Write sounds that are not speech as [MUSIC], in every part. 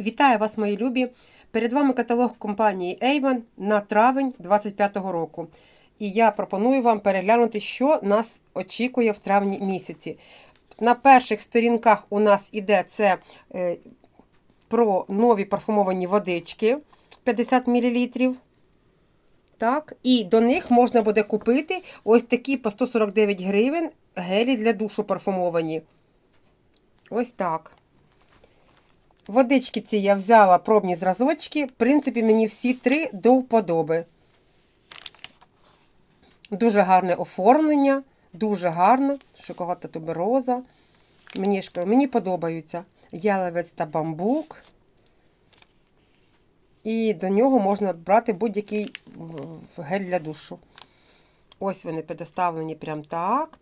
Вітаю вас, мої любі! Перед вами каталог компанії Avon на травень 2025 року. І я пропоную вам переглянути, що нас очікує в травні місяці. На перших сторінках у нас іде це е, про нові парфумовані водички 50 мл. Так, і до них можна буде купити ось такі по 149 гривень гелі для душу парфумовані. Ось так. Водички ці я взяла пробні зразочки. В принципі, мені всі три до вподоби. Дуже гарне оформлення, дуже гарно. Шоколада тубероза. Мені, ж- мені подобаються яловець та бамбук. І до нього можна брати будь-який гель для душу. Ось вони предоставлені прям так.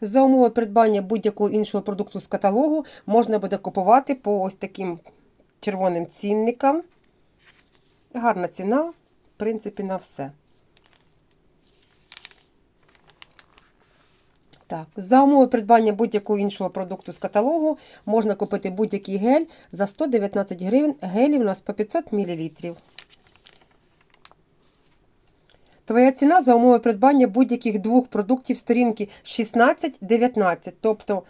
За умови придбання будь-якого іншого продукту з каталогу можна буде купувати по ось таким червоним цінникам. Гарна ціна, в принципі, на все. Так, за умови придбання будь-якого іншого продукту з каталогу можна купити будь-який гель за 119 гривень. Гелів у нас по 500 мл. Твоя ціна за умови придбання будь-яких двох продуктів сторінки 16-19. Тобто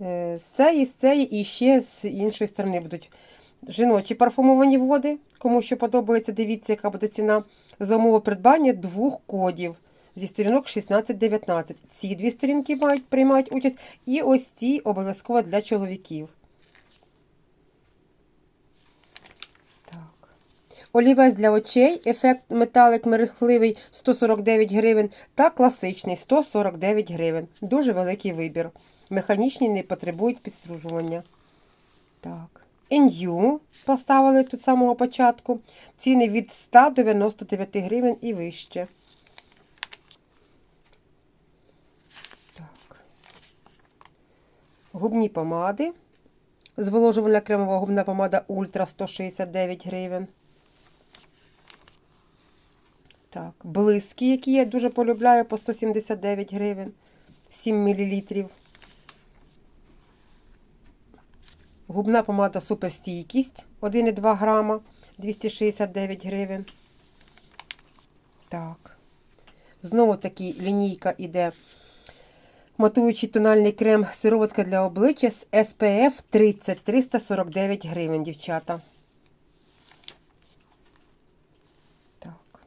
е, з цієї, з цієї і ще з іншої сторони будуть жіночі парфумовані води. Кому що подобається, дивіться, яка буде ціна. За умови придбання двох кодів зі сторінок 16-19. Ці дві сторінки мають, приймають участь, і ось ці обов'язково для чоловіків. Так. Олівець для очей, ефект металик мерехливий 149 гривень та класичний 149 гривень. Дуже великий вибір. Механічні не потребують підстружування. Так. Ін'ю поставили тут самого початку. Ціни від 100 до 99 гривень і вище. Так. Губні помади. Зволожувальна кремова губна помада Ультра 169 гривень. Так, блиски, які я дуже полюбляю, по 179 гривень. 7 мл. Губна помада суперстійкість 1,2 грама 269 гривень. Так. Знову таки лінійка іде. Матуючий тональний крем сироватка для обличчя з SPF 30 349 гривень, дівчата. Так.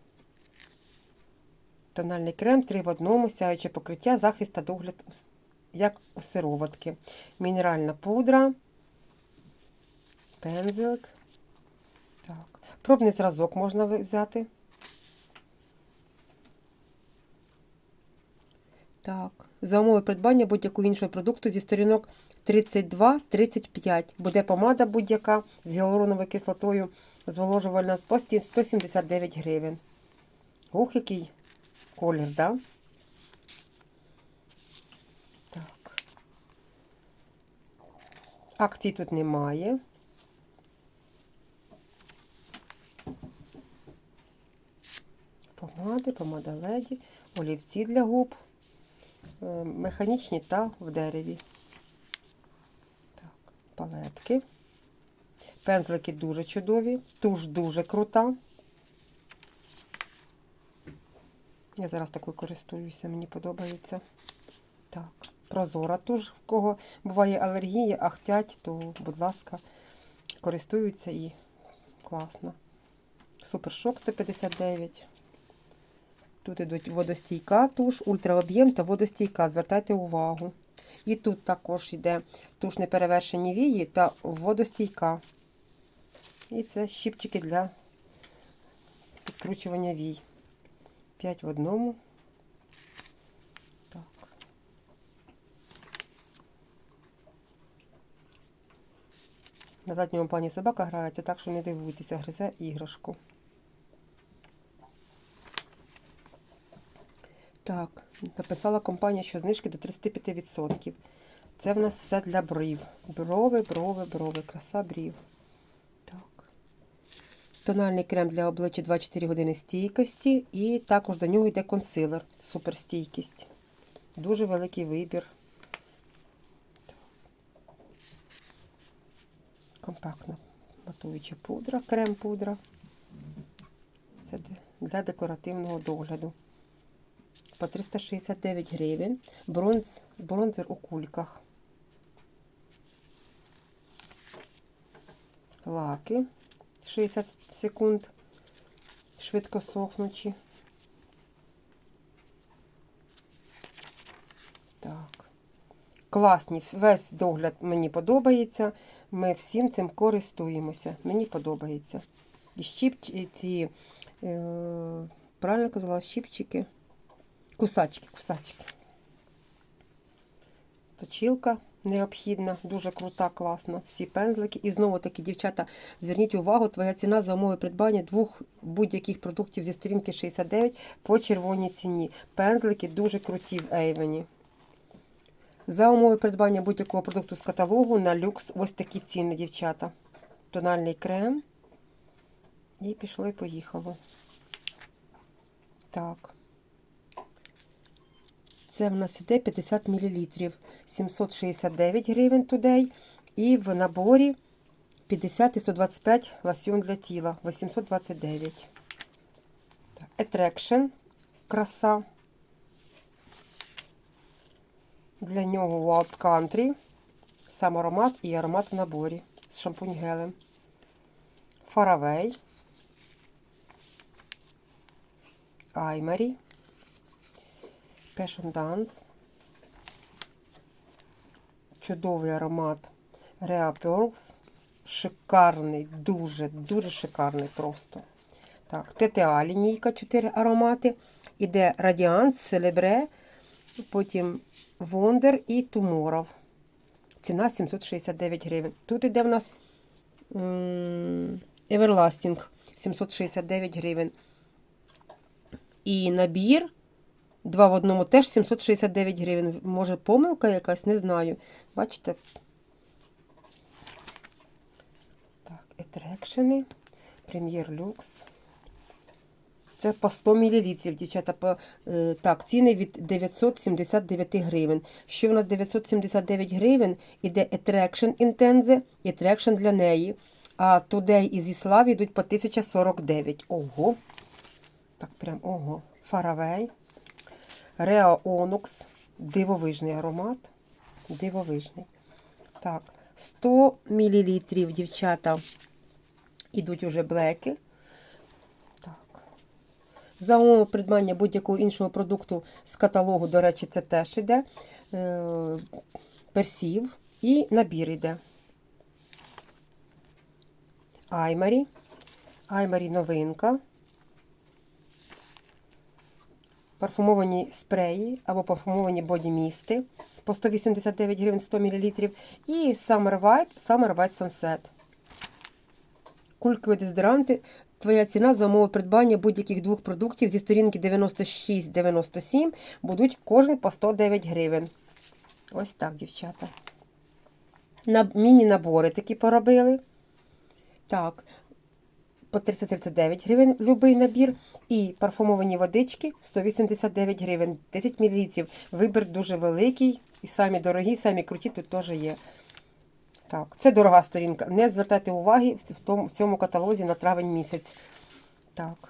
Тональний крем 3 в одному, сяюче покриття, захист та догляд як у сироватки. Мінеральна пудра. Пензик. Так. Пробний зразок можна взяти. Так. За умови придбання будь-якого іншого продукту зі сторінок 32-35. Буде помада будь-яка з гіалуроновою кислотою зволожувальна по 179 гривень. Ух, який колір, да? Так. Акцій тут немає. Помади, помада леді, олівці для губ, е, механічні та в дереві. Так, палетки. Пензлики дуже чудові, туш дуже крута. Я зараз такою користуюся, мені подобається. Так, прозора туш, в кого буває алергія, ахтять, то, будь ласка, користуються і класно. Супершок 159. Тут ідуть водостійка туш, ультраоб'єм та водостійка. Звертайте увагу. І тут також йде туш неперевершені вії та водостійка. І це щіпчики для підкручування вій. 5 в одному. Так. На задньому плані собака грається, так що не дивуйтеся, гризе іграшку. Так, написала компанія, що знижки до 35%. Це в нас все для брів. Брови, брови, брови, краса брів. Тональний крем для обличчя 24 години стійкості, і також до нього йде консилер, суперстійкість. Дуже великий вибір. Компактна матуюча пудра, крем-пудра. Це для декоративного догляду. По 369 гривень, бронз, бронзер у кульках. Лаки 60 секунд. Швидко сохнучі. Так. Класні. Весь догляд мені подобається. Ми всім цим користуємося. Мені подобається. І щіп ці, е, правильно казала, щіпчики. Кусачки, кусачки. Точилка необхідна, дуже крута, класна. Всі пензлики. І знову таки, дівчата, зверніть увагу, твоя ціна за умови придбання двох будь-яких продуктів зі сторінки 69 по червоній ціні. Пензлики дуже круті в Ейвені. За умови придбання будь-якого продукту з каталогу на люкс ось такі ціни, дівчата. Тональний крем. І пішло і поїхало. Так. Це в нас іде 50 мл. 769 гривень тудей. І в наборі 50 і 125 лосьон для тіла. 829. Так. Attraction. Краса. Для нього Wild Country. Сам аромат і аромат в наборі з шампунь гелем. Faraway. Аймарі. Passion Dance. Чудовий аромат Rea Pearls. Шикарний, дуже, дуже шикарний просто. Так, TTA лінійка 4 аромати. Іде Radiant, Celebre, потім Wonder і Tomorrow. Ціна 769 гривень. Тут іде в нас Everlasting 769 гривень. І набір Два в одному теж 769 гривень. Може, помилка якась, не знаю. Бачите? Так, етрекшени. Прем'єр люкс. Це по 100 мл, дівчата. По, е, так, ціни від 979 гривень. Що в нас 979 гривень? Іде Attraction Intense і Attraction для неї. А Today і зі Славі йдуть по 1049. Ого. Так, прям ого. Faraway. Реа Онукс. Дивовижний аромат. Дивовижний. Так, 100 мл, дівчата, ідуть уже блеки. Так. За умови придбання будь-якого іншого продукту з каталогу, до речі, це теж іде. Е, персів і набір іде. Аймарі. Аймарі новинка. Парфумовані спреї або парфумовані бодімісти по 189 гривень 100 мл. І Summer White, Summer White Sunset. Кулькові дезодоранти. Твоя ціна за умови придбання будь-яких двох продуктів зі сторінки 96-97 будуть кожен по 109 гривень. Ось так, дівчата. На міні-набори такі поробили. Так, по 339 гривень любий набір. І парфумовані водички 189 гривень, 10 мл. Вибір дуже великий. І самі дорогі, самі круті тут теж є. Так, це дорога сторінка. Не звертайте уваги в, тому, в цьому каталозі на травень місяць. Так.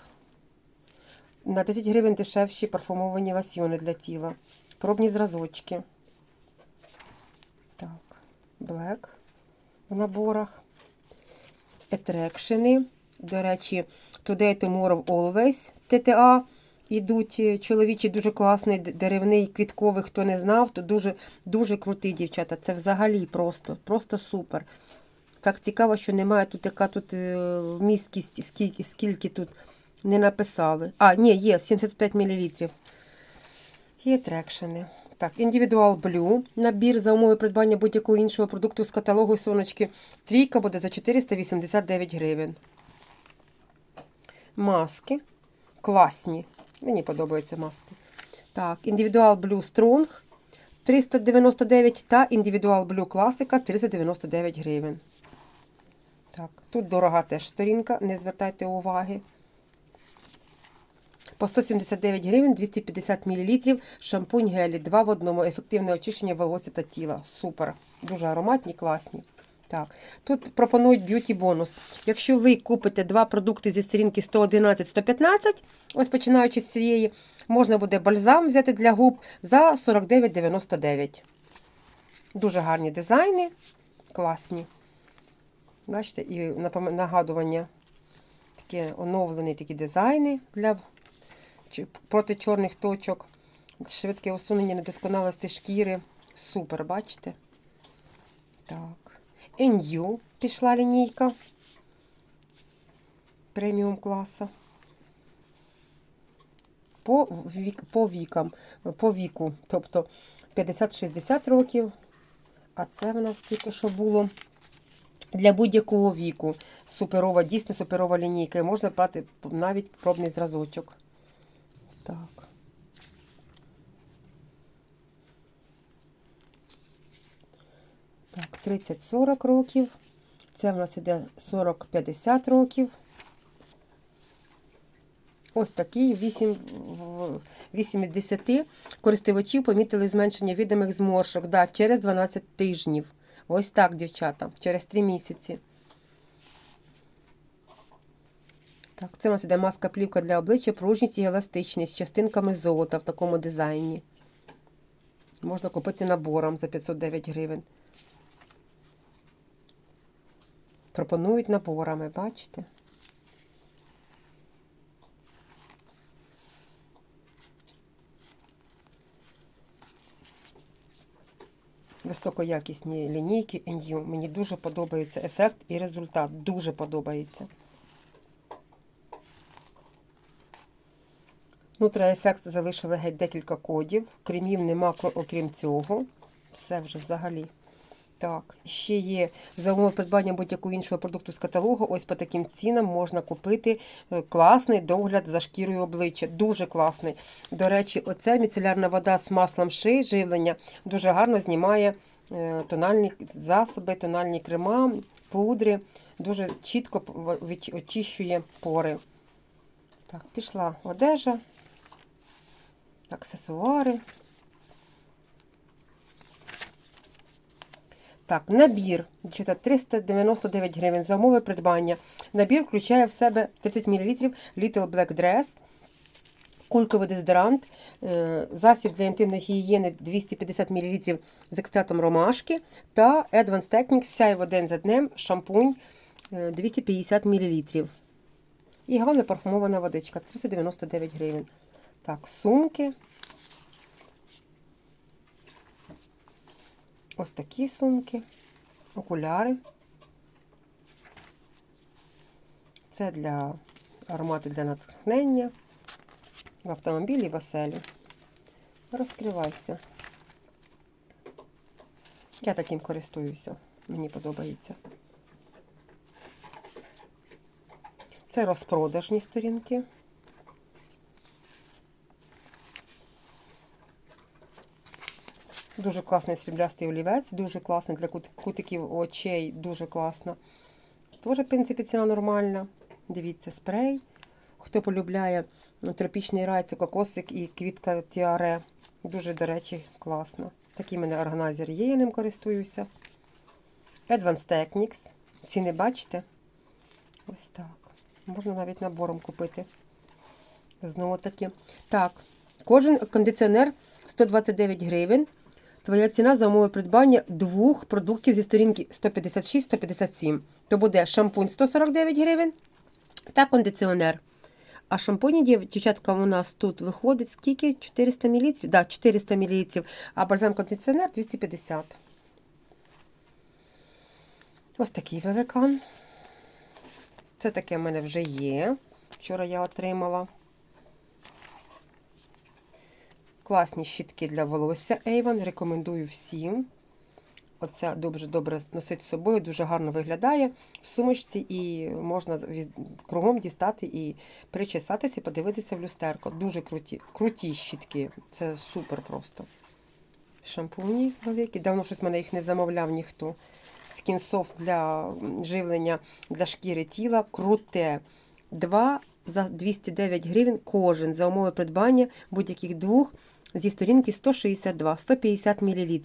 На 10 гривень дешевші парфумовані лосьйони для тіла. Пробні зразочки. Так, Black в наборах. Етрекшени. До речі, Today Tomorrow Always TTA. Ідуть е, чоловічі дуже класний, деревний, квітковий, хто не знав, то дуже, дуже крутий, дівчата. Це взагалі просто, просто супер. Так цікаво, що немає тут, яка тут е, вмісткість, скільки, скільки тут не написали. А, ні, є 75 мл. Є трекшени. Так, Individual Blue. Набір за умови придбання будь-якого іншого продукту з каталогу сонечки. Трійка буде за 489 гривень. Маски. Класні. Мені подобаються маски. Так, Individual Blue Strong 399 та Individual Blue Classica 399 гривень. Так, тут дорога теж сторінка, не звертайте уваги. По 179 гривень 250 мл шампунь гелі. Два в одному. Ефективне очищення волосся та тіла. Супер. Дуже ароматні, класні. Так, тут пропонують б'юті бонус. Якщо ви купите два продукти зі сторінки 111-115, ось починаючи з цієї, можна буде бальзам взяти для губ за 49,99. Дуже гарні дизайни, класні. Бачите, і нагадування, такі оновлені такі дизайни для проти чорних точок. Швидке усунення недосконалості шкіри. Супер, бачите? Так. NU пішла лінійка преміум класу. По, вік, по вікам, по віку, тобто 50-60 років. А це в нас тільки що було для будь-якого віку. Суперова, дійсно суперова лінійка. І можна брати навіть пробний зразочок. Так. Так, 30-40 років. Це в нас іде 40-50 років. Ось такий 8, 8 із 10 користувачів помітили зменшення відомих зморшок да, через 12 тижнів. Ось так, дівчата, через 3 місяці. Так, це у нас іде маска плівка для обличчя, пружність і еластичність з частинками золота в такому дизайні. Можна купити набором за 509 гривень. Пропонують наборами, бачите? Високоякісні лінійки NU. Мені дуже подобається ефект і результат. Дуже подобається. Нутра ефект залишили геть декілька кодів. Кремів нема, окрім цього. Все вже взагалі. Так, ще є за умови придбання будь-якого іншого продукту з каталогу. Ось по таким цінам можна купити е, класний догляд за шкірою обличчя. Дуже класний. До речі, оця міцелярна вода з маслом ши, живлення дуже гарно знімає е, тональні засоби, тональні крема, пудри. Дуже чітко очищує пори. Так, пішла одежа, аксесуари. Так, набір. 399 гривень за умови придбання. Набір включає в себе 30 мл Little Black Dress, кульковий дезодорант, е, засіб для інтимної гігієни 250 мл з екстратом ромашки та Advanced Techniques сяйво день за днем, шампунь е, 250 мл. І головне парфумована водичка 399 гривень. Так, сумки. Ось такі сумки, окуляри. Це для аромати для натхнення в автомобілі в оселі. Розкривайся. Я таким користуюся, мені подобається. Це розпродажні сторінки. Дуже класний сріблястий олівець, дуже класний для кутиків очей, дуже класно. Теж, в принципі, ціна нормальна. Дивіться, спрей. Хто полюбляє ну, тропічний рай, це кокосик і квітка тіаре. Дуже, до речі, класно. Такий мене органайзер є, я ним користуюся. Advanced Techniques. Ціни бачите? Ось так. Можна навіть набором купити. Знову таки. Так, кожен кондиціонер 129 гривень. Твоя ціна за умови придбання двох продуктів зі сторінки 156-157. То буде шампунь 149 гривень та кондиціонер. А шампуні, дівчатка, у нас тут виходить скільки? 400 мл? Да, 400 мл, а бальзам кондиціонер 250. Ось такий великан. Це таке в мене вже є. Вчора я отримала. Класні щітки для волосся Avon. Рекомендую всім. Оця дуже добре носить з собою, дуже гарно виглядає в сумочці і можна кругом дістати і причесатися, і подивитися в люстерко. Дуже круті круті щітки. Це супер просто. Шампуні великі. Давно щось в мене їх не замовляв ніхто. Скінсофт для живлення для шкіри тіла. Круте. Два за 209 гривень кожен за умови придбання будь-яких двох зі сторінки 162, 150 мл.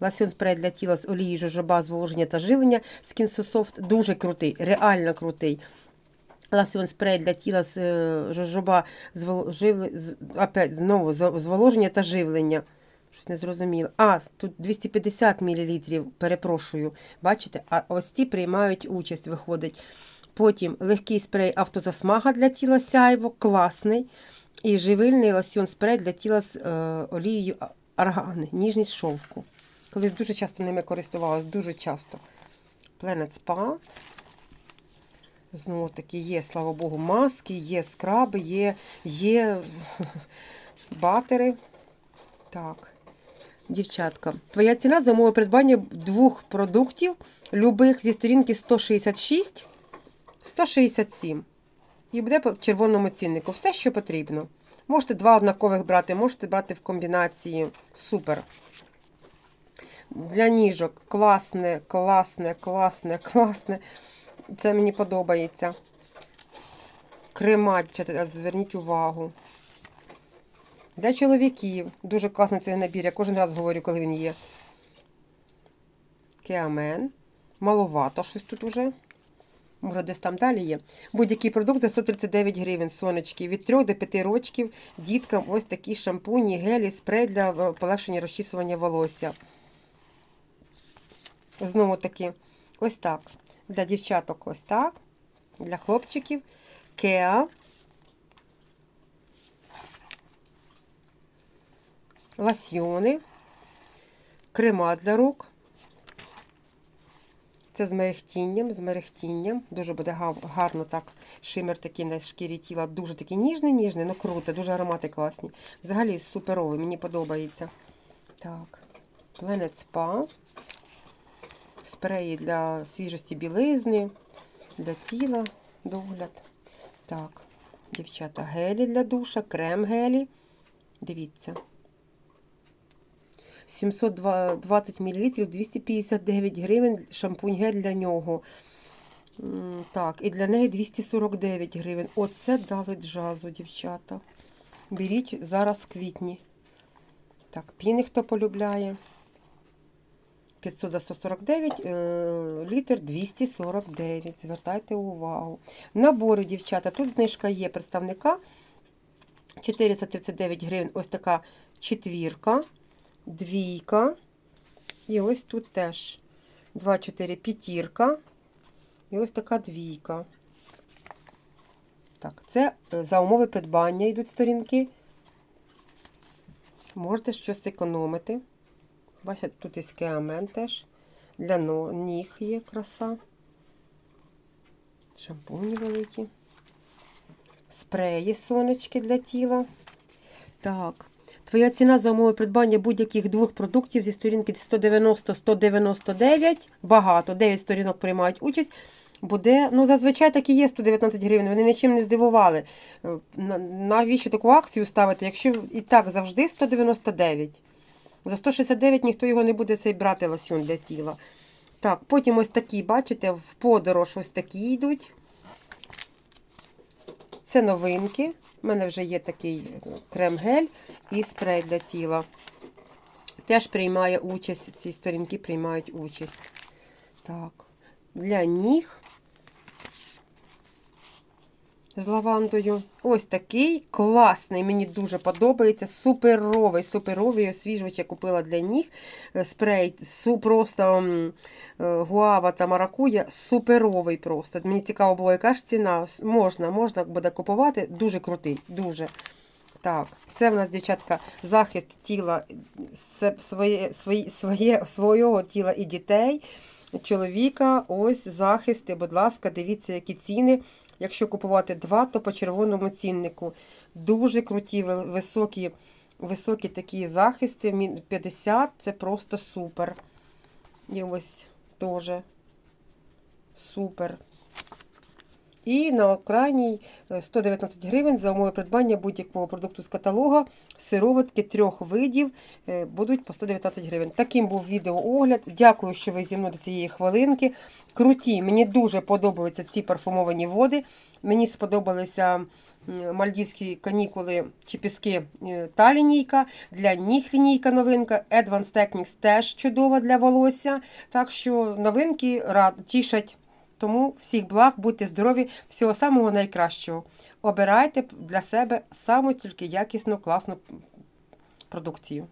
Лосьон спрей для тіла з олії жожоба, зволоження та живлення Skin дуже крутий, реально крутий. Лосьон спрей для тіла з е, жожоба, знову зволоження та живлення. Щось не зрозуміло. А, тут 250 мл, перепрошую. Бачите? А ось ці приймають участь, виходить. Потім легкий спрей автозасмага для тіла сяйво, класний. І живильний лосьон спрей для тіла з е, олією а- аргани, ніжність шовку. Колись дуже часто ними користувалась, дуже часто. Planet Spa. Знову таки є, слава Богу, маски, є скраби, є, є [LAUGHS] батери. Так. Дівчатка, твоя ціна за моє придбання двох продуктів, любих зі сторінки 166, 167. І буде по червоному ціннику. Все, що потрібно. Можете два однакових брати, можете брати в комбінації. Супер. Для ніжок класне, класне, класне, класне. Це мені подобається. Крема, зверніть увагу. Для чоловіків. Дуже класний цей набір. Я кожен раз говорю, коли він є. Кеамен. Маловато щось тут уже. Може, десь там далі є. Будь-який продукт за 139 гривень, сонечки. Від 3 до 5 років діткам ось такі шампуні, гелі, спрей для е, полегшення розчісування волосся. Знову таки, ось так. Для дівчаток ось так. Для хлопчиків. Кеа. Лосьйони. Крема для рук. Це з мерехтінням, з мерехтінням. Дуже буде гарно так. Шимер такий на шкірі тіла. Дуже такий ніжний, ніжний, ну круто, дуже аромати класні. Взагалі суперовий, мені подобається. Так. Planet Spa. Спреї для свіжості білизни, для тіла, догляд. Так, дівчата, гелі для душа, крем гелі. Дивіться. 720 мл, 259 гривень шампунь гель для нього. Так, і для неї 249 гривень. Оце дали джазу, дівчата. Беріть зараз в квітні. Так, піни хто полюбляє. 500 за 149, е, літр 249. Звертайте увагу. Набори, дівчата. Тут знижка є представника. 439 гривень. Ось така четвірка, двійка. І ось тут теж 2, 4, п'ятірка. І ось така двійка. Так, це е, за умови придбання йдуть сторінки. Можете щось економити. Бачите, тут є кеамен теж. Для ніг є краса. Шампуні великі. Спреї сонечки для тіла. Так. Твоя ціна за умови придбання будь-яких двох продуктів зі сторінки 190-199. Багато, 9 сторінок приймають участь. Буде, ну, зазвичай так і є 119 гривень. Вони нічим не здивували. Е, Навіщо таку акцію ставити, якщо і так завжди 199. За 169 ніхто його не буде цей брати лосьон для тіла. Так, потім ось такі, бачите, в подорож ось такі йдуть. Це новинки. У мене вже є такий крем-гель і спрей для тіла. Теж приймає участь, ці сторінки приймають участь. Так, для ніг з лавандою. Ось такий класний, мені дуже подобається. Суперовий, суперовий освіжувач я купила для ніг. Е, Спрей просто е, гуава та маракуя. Суперовий просто. Мені цікаво було, яка ж ціна. Можна, можна буде купувати. Дуже крутий, дуже. Так, це в нас, дівчатка, захист тіла це своє, своє, своє, свого тіла і дітей. Чоловіка, ось захисти, будь ласка, дивіться, які ціни. Якщо купувати два, то по червоному ціннику. Дуже круті, високі, високі такі захисти. 50 це просто супер. І ось теж супер. І на крайній е, 119 гривень за умови придбання будь-якого продукту з каталога. Сироватки трьох видів е, будуть по 119 гривень. Таким був відеоогляд. Дякую, що ви зі мною до цієї хвилинки. Круті, мені дуже подобаються ці парфумовані води. Мені сподобалися мальдівські канікули чи піски е, та лінійка. Для ніг лінійка новинка. Advanced Techniques теж чудова для волосся. Так що новинки рад, тішать. Тому всіх благ, будьте здорові, всього самого найкращого. Обирайте для себе саму тільки якісну, класну продукцію.